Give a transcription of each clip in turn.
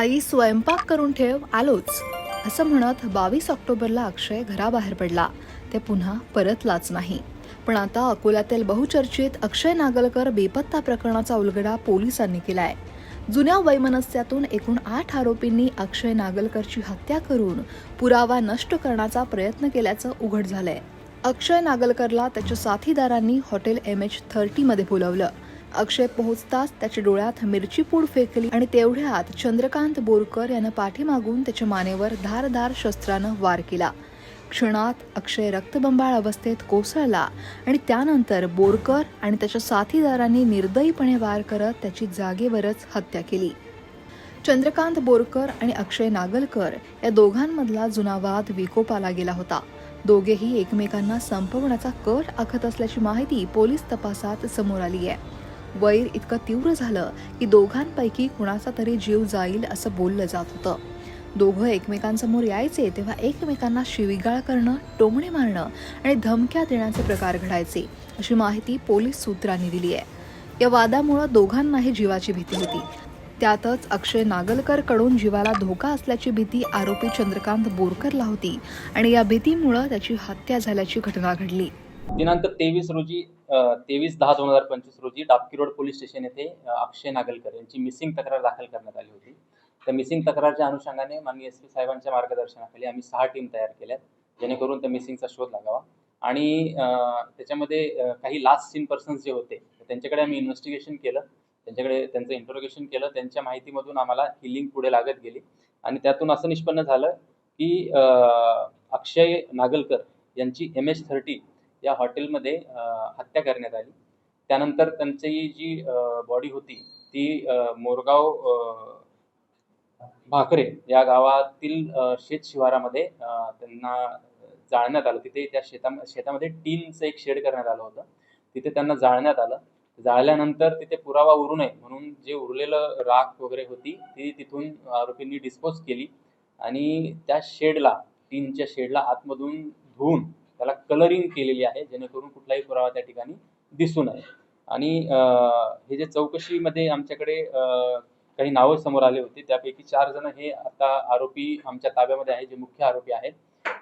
आई स्वयंपाक करून ठेव आलोच. असं म्हणत बावीस ऑक्टोबरला अक्षय घराबाहेर पडला. ते पुन्हा परतलाच नाही. पण आता अकोल्यातील बहुचर्चित अक्षय नागलकर बेपत्ता प्रकरणाचा उलगडा पोलिसांनी केलाय. जुन्या वैमनस्यातून एकूण आठ आरोपींनी अक्षय नागलकरची हत्या करून पुरावा नष्ट करण्याचा प्रयत्न केल्याचं उघड झालंय. अक्षय नागलकरला त्याच्या साथीदारांनी हॉटेल एम एच थर्टीमध्ये बोलवलं. अक्षय पोहोचताच त्याच्या डोळ्यात मिरची पूड फेकली आणि तेवढ्यात चंद्रकांत बोरकर यानं पाठीमागून त्याच्या मानेवर धारधार शस्त्रानं वार केला. क्षणात अक्षय रक्तबंबाळ अवस्थेत कोसळला आणि त्यानंतर बोरकर आणि त्याच्या साथीदारांनी निर्दयीपणे वार करत त्याची जागेवरच हत्या केली. चंद्रकांत बोरकर आणि अक्षय नागलकर या दोघांमधला जुना वाद विकोपाला गेला होता. दोघेही एकमेकांना संपवण्याचा कट आखत असल्याची माहिती पोलीस तपासात समोर आली आहे. वैर इतकं तीव्र झालं की दोघांपैकी कुणाचा तरी जीव जाईल असं बोललं जात होतं. दोघं एकमेकांसमोर यायचे तेव्हा एकमेकांना शिवीगाळ करणं टोमणे मारणं आणि धमक्या देण्याचे प्रकार घडायचे अशी माहिती पोलीस सूत्रांनी दिली आहे. या वादामुळं दोघांनाही जीवाची भीती होती. त्यातच अक्षय नागलकरकडून जीवाला धोका असल्याची भीती आरोपी चंद्रकांत बोरकरला होती आणि या भीतीमुळं त्याची हत्या झाल्याची घटना घडली. दिनांक तेवीस रोजी तेवीस दहा दोन हजार पंचवीस रोजी डापकी रोड पोलीस स्टेशन येथे अक्षय नागलकर यांची मिसिंग तक्रार दाखल करण्यात आली होती. त्या मिसिंग तक्रारच्या अनुषंगाने माननीय एस पी साहेबांच्या मार्गदर्शनाखाली आम्ही सहा टीम तयार केल्यात जेणेकरून त्या मिसिंगचा शोध लागावा. आणि त्याच्यामध्ये काही लास्ट सीन पर्सन्स जे होते त्यांच्याकडे आम्ही इन्व्हेस्टिगेशन केलं त्यांच्याकडे त्यांचं इंटरोगेशन केलं त्यांच्या माहितीमधून आम्हाला ही लिंक पुढे लागत गेली. आणि त्यातून असं निष्पन्न झालं की अक्षय नागलकर यांची एम एच थर्टी या हॉटेलमध्ये हत्या करण्यात आली. त्यानंतर त्यांची जी बॉडी होती ती मोरगाव भाकरे या गावातील शेत शिवारामध्ये त्यांना जाळण्यात आलं. तिथे त्या शेता शेतामध्ये टीनचं एक शेड करण्यात आलं होतं. तिथे त्यांना जाळण्यात आलं. जाळल्यानंतर तिथे पुरावा उरू नये म्हणून जे उरलेलं राख वगैरे होती ती तिथून आरोपींनी डिस्पोज केली आणि त्या शेडला टीनच्या शेडला आतमधून धुवून त्याला कलरिंग केलेली आहे जेणेकरून कुठलाही पुरावा त्या ठिकाणी दिसू नये. आणि हे जे चौकशीमध्ये आमच्याकडे काही नावं समोर आले होते त्यापैकी चार जण हे आता आरोपी आमच्या ताब्यामध्ये आहे जे मुख्य आरोपी आहेत.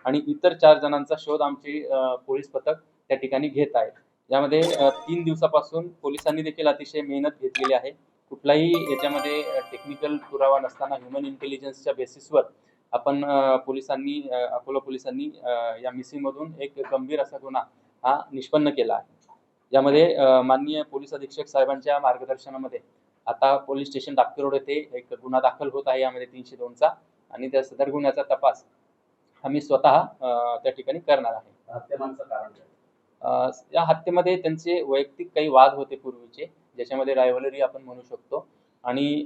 आणि इतर चार जणांचा शोध आमचे पोलीस पथक त्या ठिकाणी घेत आहेत यामध्ये तीन दिवसापासून पोलिसांनी देखील अतिशय मेहनत घेतलेली आहे. कुठलाही याच्यामध्ये टेक्निकल पुरावा नसताना ह्युमन इंटेलिजन्सच्या बेसिसवर आपण पोलिसांनी अकोला पोलिसांनी या मिसिंगमधून एक गंभीर असा गुन्हा हा निष्पन्न केला आहे. यामध्ये माननीय पोलीस अधीक्षक साहेबांच्या मार्गदर्शनामध्ये आता पोलीस स्टेशन डाक्टर रोड येथे एक गुन्हा दाखल होत आहे. यामध्ये तीनशे दोनचा आणि त्या सदर गुन्ह्याचा तपास आम्ही स्वतः त्या ठिकाणी करणार आहे. या हत्येमध्ये त्यांचे वैयक्तिक काही वाद होते पूर्वीचे ज्याच्यामध्ये रायव्हलरी आपण म्हणू शकतो. आणि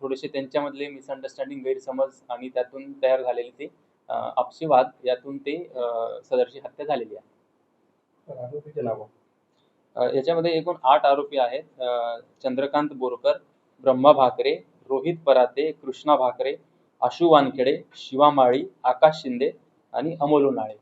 थोडेसे त्यांच्यामधले मिसअंडरस्टँडिंग गैरसमज आणि त्यातून तयार झालेले ते आपसी वाद यातून ते सदरची हत्या झालेली आहे. याच्यामध्ये एकूण आठ आरोपी आहेत. चंद्रकांत बोरकर ब्रह्मा भाकरे रोहित पराते कृष्णा भाकरे आशू वानखेडे शिवा माळी आकाश शिंदे आणि अमोल उन्हाळे.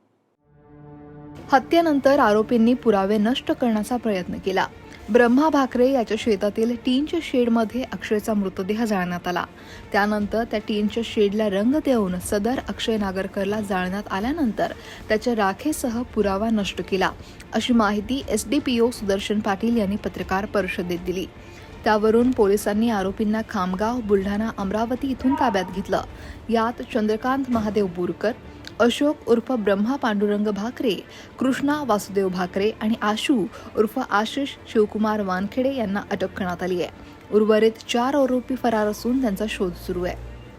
हत्येनंतर आरोपींनी पुरावे नष्ट करण्याचा प्रयत्न केला. ब्रह्मा भाकरे याच्या शेतातील टीनच्या शेडमध्ये अक्षयचा मृतदेह जाळण्यात आला. त्यानंतर त्या टीनच्या शेडला रंग देऊन सदर अक्षय नागरकरला जाळण्यात आल्यानंतर त्याच्या राखेसह पुरावा नष्ट केला. अशी माहिती S D P O Sudarshan Patil यांनी पत्रकार परिषदेत दिली. त्यावरून पोलिसांनी आरोपींना खामगाव बुलढाणा अमरावती इथून ताब्यात घेतलं. यात चंद्रकांत महादेव बोरकर अशोक उर्फ ब्रह्मा पांडुरंग भाकरे कृष्णा वासुदेव भाकरे आणि आशू उर्फ आशिष शिवकुमार वानखेडे यांना अटक करण्यात आली आहे. उर्वरित चार आरोपी फरार असून त्यांचा शोध सुरू आहे.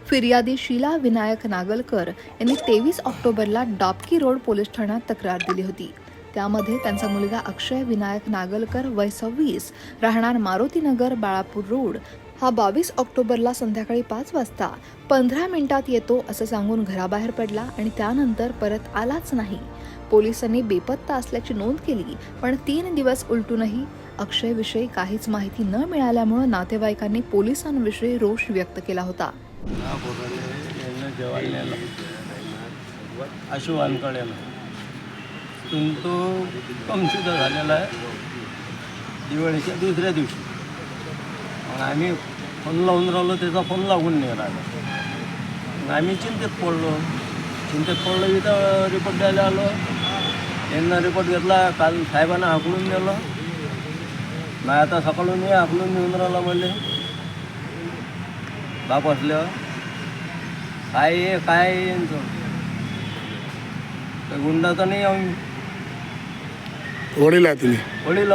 फिर्यादी शीला विनायक नागलकर यांनी तेवीस ऑक्टोबरला डाबकी रोड पोलीस ठाण्यात तक्रार दिली होती. त्यामध्ये त्यांचा मुलगा अक्षय विनायक नागलकर वय सव्वीस राहणार मारुतीनगर बाळापूर रोड हा बावीस ऑक्टोबरला संध्याकाळी पाच वाजता पंधरा मिनिटात येतो असं सांगून घराबाहेर पडला आणि त्यानंतर परत आलाच नाही पोलिसांनी बेपत्ता असल्याची नोंद केली पण तीन दिवस उलटूनही अक्षयविषयी काहीच माहिती न मिळाल्यामुळे नातेवाईकांनी पोलिसांविषयी रोष व्यक्त केला होता हा यांना पण तो कमसुद्धा झालेला आहे. दिवाळीच्या दुसऱ्या दिवशी. मग आम्ही फोन लावून राहिलो त्याचा फोन लागून नाही राहिला. मग आम्ही चिंतेत पडलो. चिंतेत पडलो इथं रिपोर्ट द्यायला आलो. यांना रिपोर्ट घेतला काल साहेबांना हाकलून नेलं. नाही आता सकाळून ये हाकलून नेऊन राहिला म्हणले बाप असल्यावर काय काय यांचं? गुंडा तर नाही आम्ही वडील आहे तुम्ही. वडील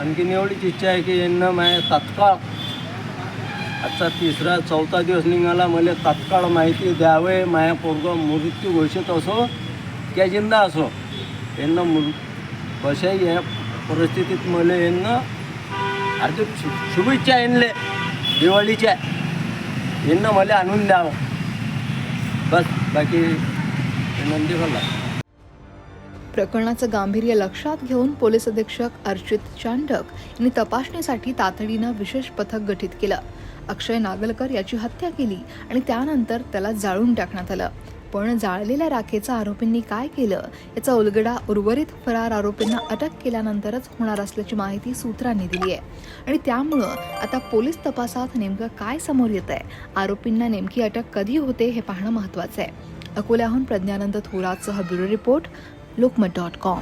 आणखीन एवढीच इच्छा आहे की यांना माझ्या तात्काळ आजचा तिसरा चौथा दिवस निघाला मला तात्काळ माहिती द्यावे माझ्या पोरग मृत्यू घोषित असो किंवा जिंदा असो. यांना मृ कशाही या परिस्थितीत मला यांना हार्दिक शु शुभेच्छा येणले दिवाळीच्या. यांना मला आणून द्यावं. बस बाकी विनंती बोला प्रकरणाचं गांभीर्य लक्षात घेऊन पोलीस अधीक्षक अर्चित चांडक यांनी तपासणीसाठी तातडीनं विशेष पथक गठीत केलं. अक्षय नागलकर याची हत्या केली आणि त्यानंतर त्याला जाळून टाकण्यात आलं. पण जाळलेल्या राखेचा आरोपींनी काय केलं याचा उलगडा उर्वरित फरार आरोपींना अटक केल्यानंतरच होणार असल्याची माहिती सूत्रांनी दिली आहे. आणि त्यामुळं आता पोलीस तपासात नेमकं काय समोर येत आहे? आरोपींना नेमकी अटक कधी होते हे पाहणं महत्त्वाचं आहे. अकोल्याहून प्रज्ञानंद थोरातसह ब्युरो रिपोर्ट Lookma.com.